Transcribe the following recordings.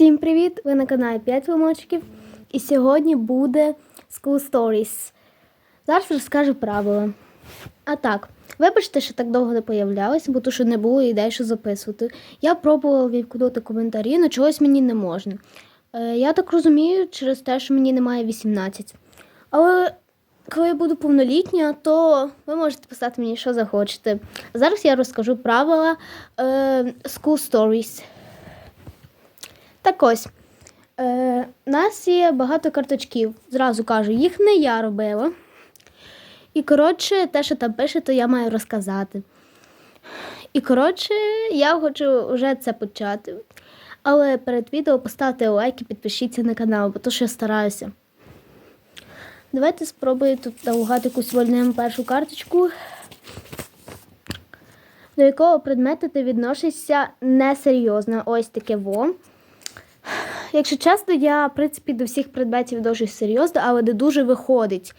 Всім привіт! Ви на каналі 5 лимончиків. І сьогодні буде School Stories. Зараз розкажу правила. А так, вибачте, що так довго не появлялася, бо то, що не було ідей, що записувати. Я пробувала відкудати коментарі, але чогось мені не можна. Е, я так розумію, через те, що мені немає 18. Але коли я буду повнолітня, то ви можете писати мені, що захочете. Зараз я розкажу правила е, School Stories. Так ось. Е, у нас є багато карточків. Зразу кажу, їх не я робила. І, коротше, те, що там пише, то я маю розказати. І, коротше, я хочу вже це почати. Але перед відео поставте лайк і підпишіться на канал, бо то що я стараюся. Давайте спробую тут наугад якусь вольнемо першу карточку. До якого предмету ти відносишся несерйозно. Ось таке во. Якщо чесно, я, в принципі, до всіх предметів відношусь серйозно, але не дуже виходить.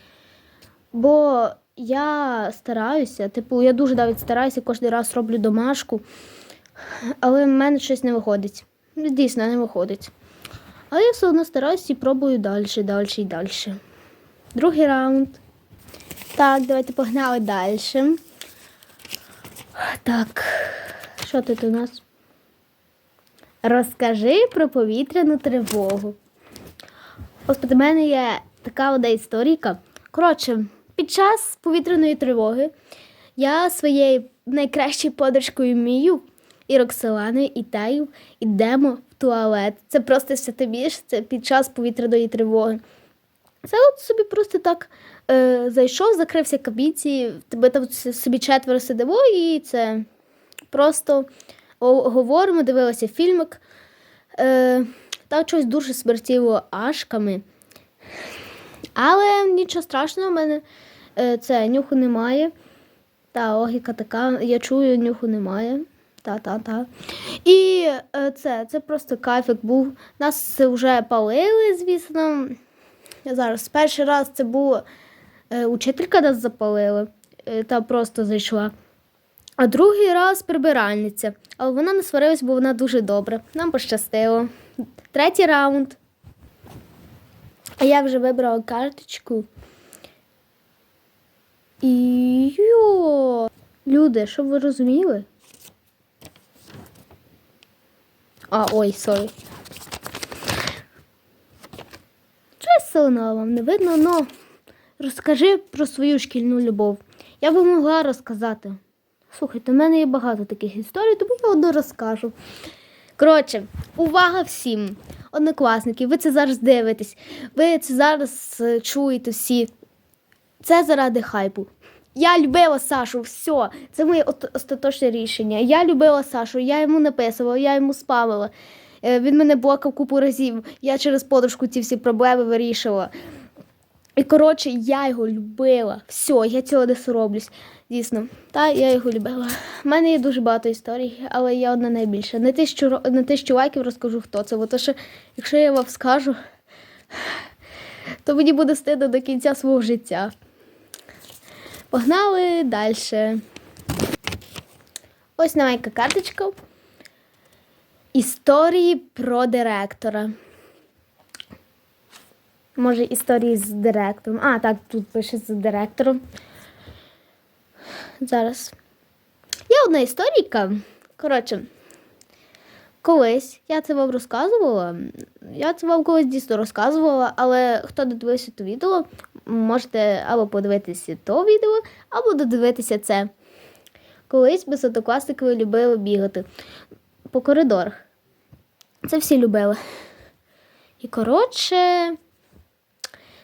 Бо я стараюся, типу, я дуже навіть стараюся, кожен раз роблю домашку, але в мене щось не виходить. Ну, Дійсно, не виходить. Але я все одно стараюся і пробую далі, далі і далі. Другий раунд. Так, давайте погнали далі. Так, що тут у нас? Розкажи про повітряну тривогу. Ось у мене є така одна історійка. Коротше, під час повітряної тривоги я своєю найкращою подружкою Мію і Роксоланою і Тею йдемо в туалет. Це просто все тобі це під час повітряної тривоги. Це от собі просто так е, зайшов, закрився кабінці, тебе там собі четверо сидимо, і це просто говоримо, дивилися фільмик. Е, та щось дуже смертіло ашками. Але нічого страшного, в мене е, це нюху немає. Та логіка така, я чую, нюху немає. Та-та-та. І е, це, це просто кайфик був. Нас вже палили, звісно. Зараз перший раз це було е, учителька нас запалила, е, та просто зайшла. А другий раз прибиральниця. Але вона не сварилась, бо вона дуже добра. Нам пощастило. Третій раунд. А я вже вибрала карточку. І йо. Люди, щоб ви розуміли? А, ой, сорі. Щось одно вам не видно, но розкажи про свою шкільну любов. Я би могла розказати. Слухайте, в мене є багато таких історій, тому я одну розкажу. Коротше, увага всім, однокласники, ви це зараз дивитесь, ви це зараз е, чуєте всі. Це заради хайпу. Я любила Сашу, все, це моє остаточне рішення. Я любила Сашу, я йому написувала, я йому спамила. Е, Він мене блокав купу разів. Я через подружку ці всі проблеми вирішила. І коротше, я його любила. Все, я цього не сороблюсь. Дійсно, та я його любила. У мене є дуже багато історій, але є одна найбільша. На тисячу, на тисячу лайків розкажу, хто це. Бо то, що, якщо я вам скажу, то мені буде стидно до кінця свого життя. Погнали далі. Ось новенька карточка. Історії про директора. Може, історії з директором. А, так, тут пише з директором. Зараз. Є одна історійка. Коротше, колись я це вам розказувала. Я це вам колись дійсно розказувала, але хто додивився то відео, можете або подивитися то відео, або додивитися це. Колись без однокласників любили бігати по коридорах. Це всі любили. І коротше,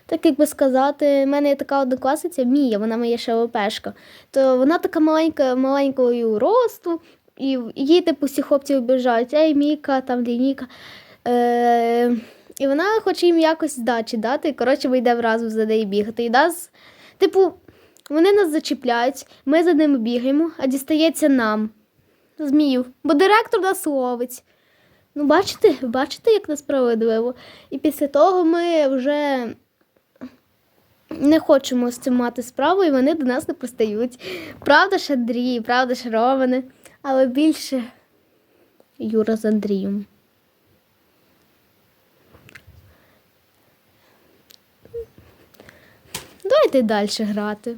так як би сказати, в мене є така однокласниця Мія, вона моя ще ОПшка. То вона така маленька, маленькою росту, і їй типу всі хлопці обіжають, ей, Міка, там де Е, і вона хоче їм якось здачі дати. Коротше, ми йдемо разом за нею бігати. І нас, типу, вони нас зачіпляють, ми за ними бігаємо, а дістається нам. Зміїв. Бо директор нас ловить. Ну, бачите, бачите, як несправедливо. І після того ми вже не хочемо з цим мати справу, і вони до нас не пристають. Правда ж, Андрій, правда ж Романе, але більше Юра з Андрієм. Давайте далі грати.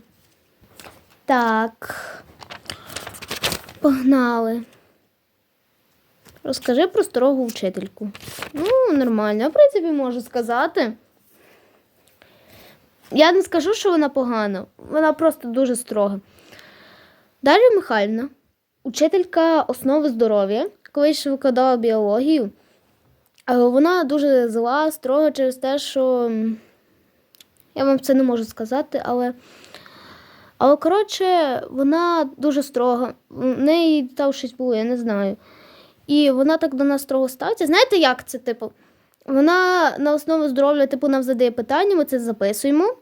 Так, погнали. Розкажи про старого вчительку. Ну, нормально, в принципі, можу сказати. Я не скажу, що вона погана, вона просто дуже строга. Дар'я Михайлівна, учителька основи здоров'я, коли ще викладала біологію. Вона дуже зла, строга через те, що я вам це не можу сказати, але. Але коротше, вона дуже строга. В неї там щось було, я не знаю. І вона так до нас строго ставиться. Знаєте, як це, типу? Вона на основу здоров'я, типу, нам задає питання, ми це записуємо.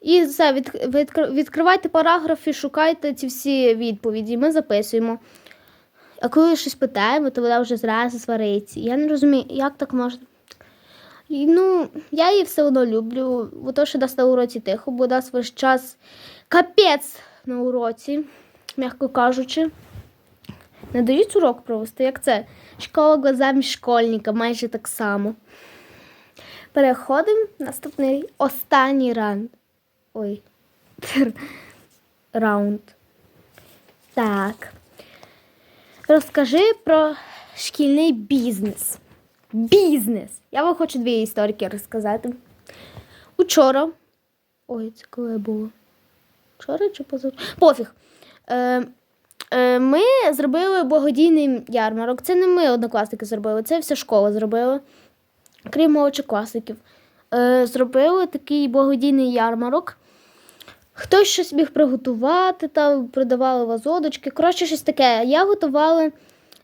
І все, від, відкр- відкривайте параграфи, шукайте ці всі відповіді. Ми записуємо. А коли щось питаємо, то вона вже зразу свариться. Я не розумію, як так можна. І, ну, я її все одно люблю, бо то, що дасть на уроці тихо, бо дасть весь час капець на уроці, м'яко кажучи. Не дають урок провести, як це? Школа глазами школьника, майже так само. Переходимо наступний останній раунд. Ой. Раунд. Так. Розкажи про шкільний бізнес. Бізнес. Я вам хочу дві історики розказати. Учора. Ой, це коли було? Вчора чи позавчора? Пофіг. Е, ми зробили благодійний ярмарок. Це не ми однокласники зробили, це вся школа зробила, крім молодшокласників. Е, зробили такий благодійний ярмарок. Хтось щось міг приготувати, там продавали вазодочки. Коротше, щось таке. Я готувала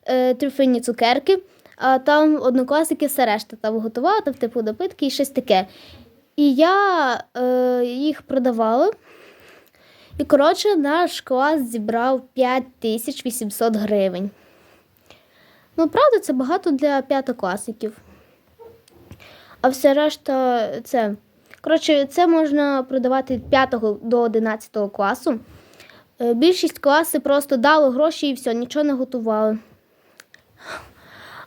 е, трюфельні цукерки, а там однокласники все решта там готували, там типу напитки і щось таке. І я е, їх продавала. І, коротше, наш клас зібрав 5800 гривень. Ну, правда, це багато для п'ятокласників. А все решта це. Коротше, це можна продавати від 5 до 11 класу. Е, Більшість класи просто дало гроші і все, нічого не готували.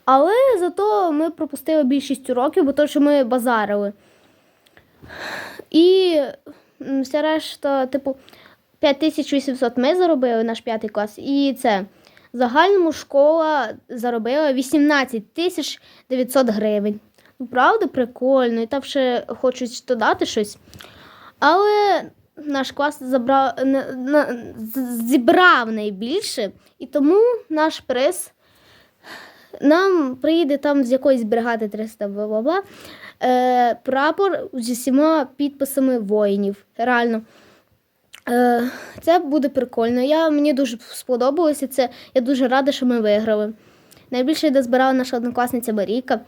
Але зато ми пропустили більшість уроків, бо то, що ми базарили. І м, вся решта, типу, 5800 ми заробили наш п'ятий клас, і це загальному школа заробила 18 тисяч 900 гривень. Ну, правда, прикольно, і там ще хочуть додати щось. Але наш клас забрав, на, на, зібрав найбільше, і тому наш приз нам приїде там з якоїсь бригади 300 бла-бла-бла, е, прапор зі всіма підписами воїнів. Реально. Е, це буде прикольно. Я, мені дуже сподобалося це. Я дуже рада, що ми виграли. Найбільше дозбирала наша однокласниця Марійка.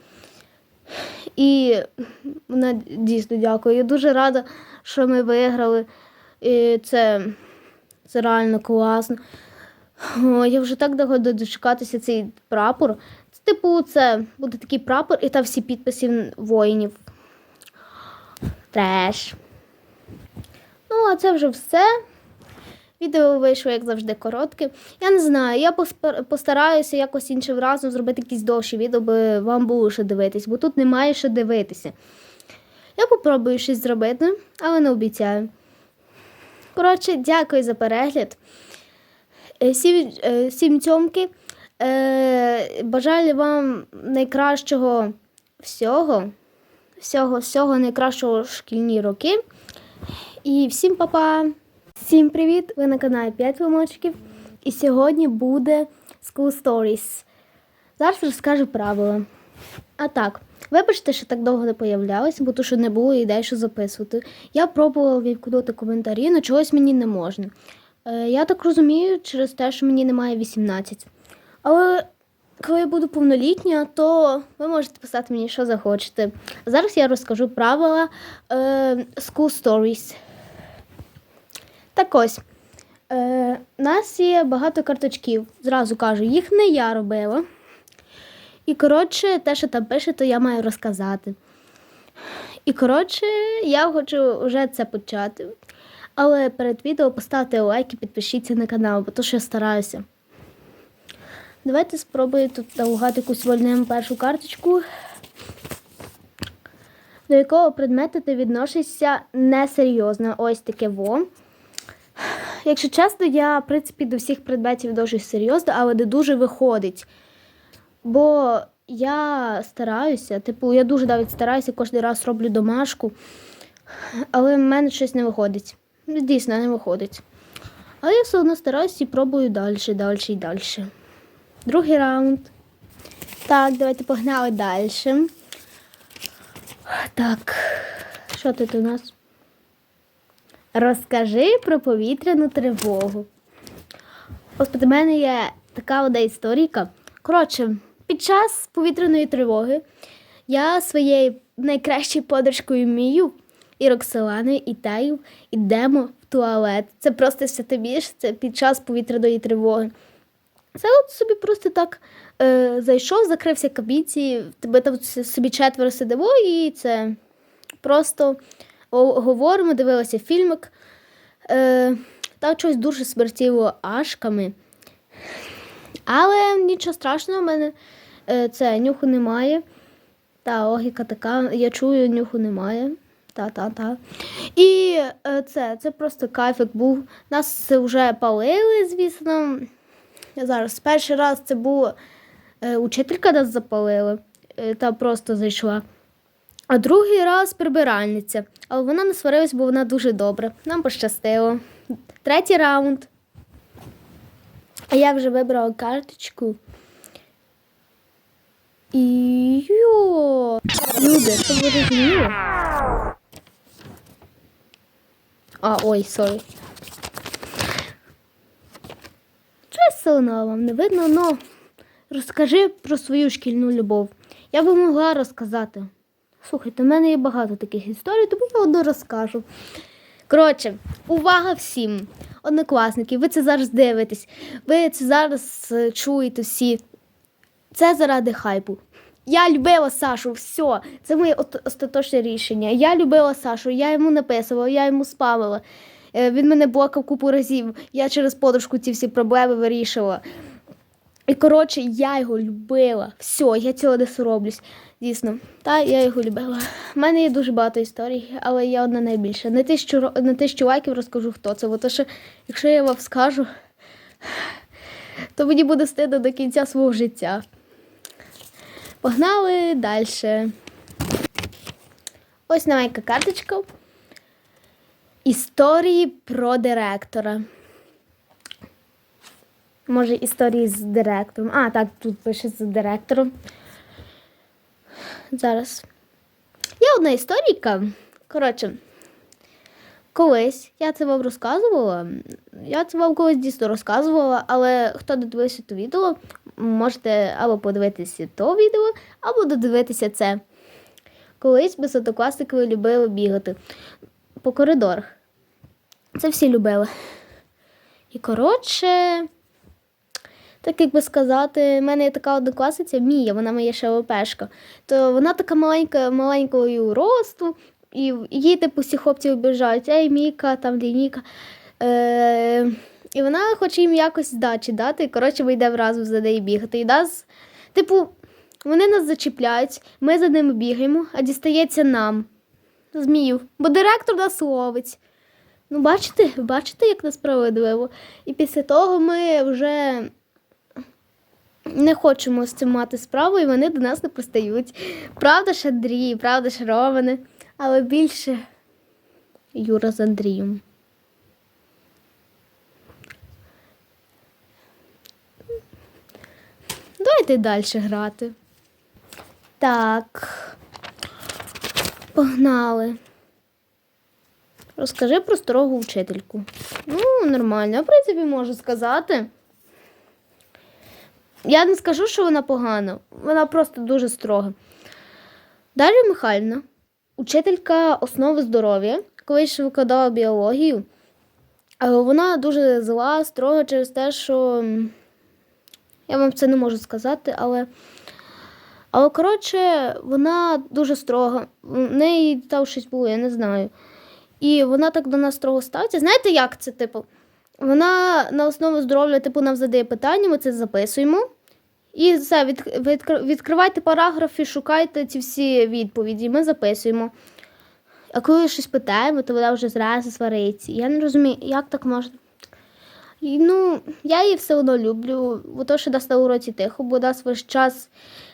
І вона дійсно дякую. Я дуже рада, що ми виграли. І це, це реально класно. О, я вже так довго дочекатися цей прапор. Це, типу, це буде такий прапор, і там всі підписи воїнів. Треш. Ну, а це вже все. Відео вийшло, як завжди, коротке. Я не знаю, я постараюся якось іншим разом зробити якісь довші відео, аби вам було що дивитись, бо тут немає що дивитися. Я попробую щось зробити, але не обіцяю. Коротше, дякую за перегляд. Е, Всім, е, цьомки. Е, Бажаю вам найкращого всього. Всього, всього найкращого в шкільні роки. І всім па-па! Всім привіт! Ви на каналі 5 вимочків. І сьогодні буде School Stories. Зараз розкажу правила. А так, вибачте, що так довго не появлялася, бо то, що не було ідей, що записувати. Я пробувала відкидати коментарі, але чогось мені не можна. Е, я так розумію, через те, що мені немає 18. Але коли я буду повнолітня, то ви можете писати мені, що захочете. Зараз я розкажу правила е, School Stories. Так ось. Е, у нас є багато карточків. Зразу кажу, їх не я робила. І, коротше, те, що там пише, то я маю розказати. І, коротше, я хочу вже це почати. Але перед відео поставте лайк і підпишіться на канал, бо то що я стараюся. Давайте спробую тут наугад якусь вольнемо першу карточку. до якого предмету ти відносишся несерйозно. Ось таке во. Якщо чесно, я, в принципі, до всіх предметів відношусь серйозно, але не дуже виходить. Бо я стараюся, типу, я дуже навіть стараюся, кожен раз роблю домашку, але в мене щось не виходить. Дійсно, не виходить. Але я все одно стараюся і пробую далі, далі і далі. Другий раунд. Так, давайте погнали далі. Так, що тут у нас? Розкажи про повітряну тривогу. Ось до мене є така одна історійка. Коротше, під час повітряної тривоги я своєю найкращою подружкою Мію і Роксоланою і Тею йдемо в туалет. Це просто все тобі ж, це під час повітряної тривоги. Це от собі просто так е, зайшов, закрився кабінці, тебе там собі четверо сидимо, і це просто говоримо, дивилися фільмик. Е, так щось дуже смертіло ашками. Але нічого страшного, в мене е, це нюху немає. Та логіка така, я чую, нюху немає. Та-та-та. І е, це, це просто кайфик був. Нас вже палили, звісно. Зараз перший раз це було е, учителька нас запалила, е, та просто зайшла. А другий раз прибиральниця. Але вона не сварилась, бо вона дуже добра. Нам пощастило. Третій раунд. А я вже вибрала карточку. І йо! Люди, що ви розуміли? А, ой, сорі. Щось одно вам не видно, но розкажи про свою шкільну любов. Я би могла розказати. Слухайте, в мене є багато таких історій, тому я одну розкажу. Коротше, увага всім, однокласники, ви це зараз дивитесь, ви це зараз е, чуєте всі. Це заради хайпу. Я любила Сашу, все, це моє остаточне рішення. Я любила Сашу, я йому написувала, я йому спамила. Е, Він мене блокав купу разів. Я через подружку ці всі проблеми вирішувала. І коротше, я його любила. Все, я цього не сороблюсь. Дійсно, та я його любила. У мене є дуже багато історій, але є одна найбільша. На тисячу, на тисячу лайків розкажу, хто це. Бо то, що, якщо я вам скажу, то мені буде стидно до кінця свого життя. Погнали далі. Ось новенька карточка. Історії про директора. Може, історії з директором. А, так, тут пише з директором. Зараз. Є одна історійка. Коротше, колись я це вам розказувала. Я це вам колись дійсно розказувала, але хто не дивився то відео, можете або подивитися то відео, або додивитися це. Колись однокласниками любили бігати по коридорах. Це всі любили. І коротше, так як би сказати, в мене є така однокласниця Мія, вона моя ще ОПшка. То вона така маленька, маленькою росту, і їй типу всі хлопці обіжають, ей, Міка, там де Е, і вона хоче їм якось здачі дати. Коротше, ми йдемо разом за нею бігати. І нас, типу, вони нас зачіпляють, ми за ними бігаємо, а дістається нам. Змію. Бо директор нас ловить. Ну, бачите, бачите, як несправедливо. І після того ми вже не хочемо з цим мати справу, і вони до нас не пристають. Правда ж, Андрій, правда ж, Романе, але більше Юра з Андрієм. Давайте далі грати. Так. Погнали. Розкажи про старого вчительку. Ну, нормально, в принципі, можу сказати. Я не скажу, що вона погана, вона просто дуже строга. Дар'я Михайлівна, учителька основи здоров'я, коли ще викладала біологію, вона дуже зла, строга через те, що я вам це не можу сказати, але. Але, коротше, вона дуже строга. В неї там щось було, я не знаю. І вона так до нас строго ставиться. Знаєте, як це, типу? Вона на основу здоров'я, типу, нам задає питання, ми це записуємо. І все, від, відкр- відкривайте параграфи, шукайте ці всі відповіді. Ми записуємо. А коли щось питаємо, то вона вже зразу свариться. Я не розумію, як так можна. І, ну, я її все одно люблю, бо то, що дасть на уроці тихо, бо дасть весь час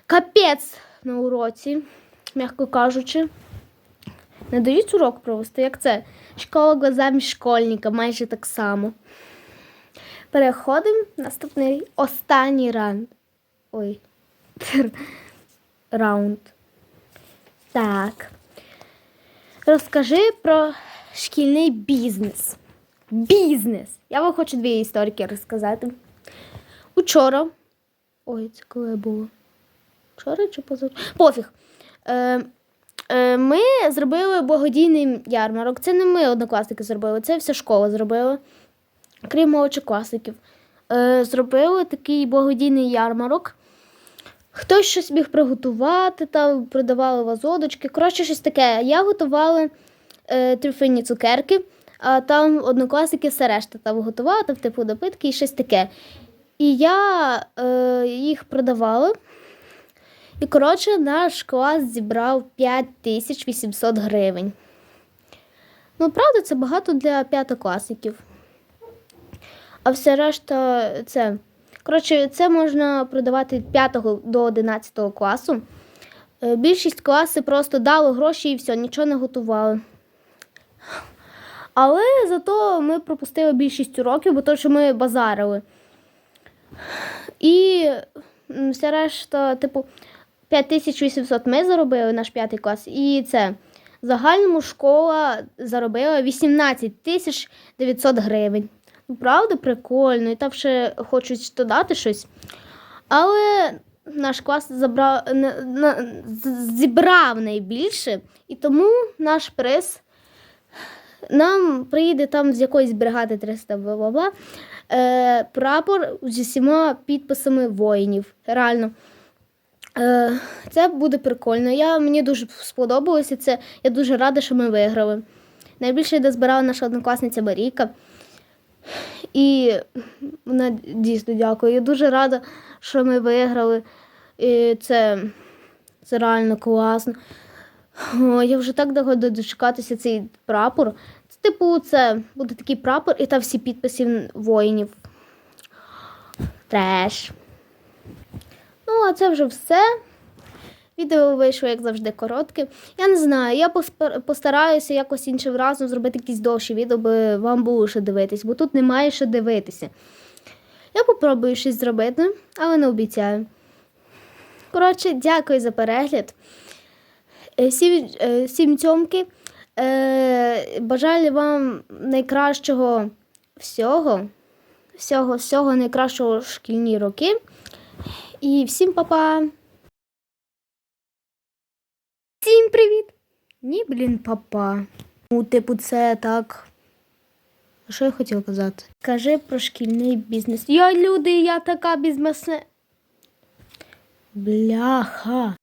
капець на уроці, м'яко кажучи. Не дають урок провести, як це? Школа глазами школьника, майже так само. Переходимо наступний останній раунд. Ой. Раунд. Так. Розкажи про шкільний бізнес. Бізнес. Я вам хочу дві історики розказати. Учора. Ой, це коли було? Вчора чи позавчора? Пофіг. Е, ми зробили благодійний ярмарок. Це не ми однокласники зробили, це вся школа зробила, крім молодшокласників. Е, зробили такий благодійний ярмарок. Хтось щось міг приготувати, там продавали вазодочки. Коротше, щось таке. Я готувала е, трюфельні цукерки, а там однокласники все решта там готували, там типу напитки і щось таке. І я е, їх продавала. І, коротше, наш клас зібрав 5800 гривень. Ну, правда, це багато для п'ятокласників. А все решта це. Коротше, це можна продавати від 5 до 11 класу. Е, Більшість класи просто дало гроші і все, нічого не готували. Але зато ми пропустили більшість уроків, бо то, що ми базарили. І вся решта, типу, 5800 ми заробили, наш п'ятий клас, і це. Загальному школа заробила 18 тисяч 900 гривень. Ну, правда, прикольно, і там ще хочуть додати щось. Але наш клас забрав, зібрав найбільше, і тому наш приз нам приїде там з якоїсь бригади 300 бла-бла-бла, е, прапор зі всіма підписами воїнів. Реально. Е, це буде прикольно. Я, мені дуже сподобалося це. Я дуже рада, що ми виграли. Найбільше дозбирала наша однокласниця Марійка. І вона дійсно дякую. Я дуже рада, що ми виграли. І це, це реально класно. О, я вже так довго дочекатися цей прапор. Це, типу, це буде такий прапор, і там всі підписи воїнів. Треш. Ну, а це вже все. Відео вийшло, як завжди, коротке. Я не знаю, я постараюся якось іншим разом зробити якісь довші відео, аби вам було що дивитись, бо тут немає що дивитися. Я попробую щось зробити, але не обіцяю. Коротше, дякую за перегляд. Е, Всім, е, всім цьомки. Е, бажаю вам найкращого всього. Всього, всього найкращого шкільні роки. І всім па-па! Всім привіт! Ні, блін, папа. Ну, типу, це так. А Що я хотіла казати? Кажи про шкільний бізнес. Я люди, я така бізнесне. Бляха.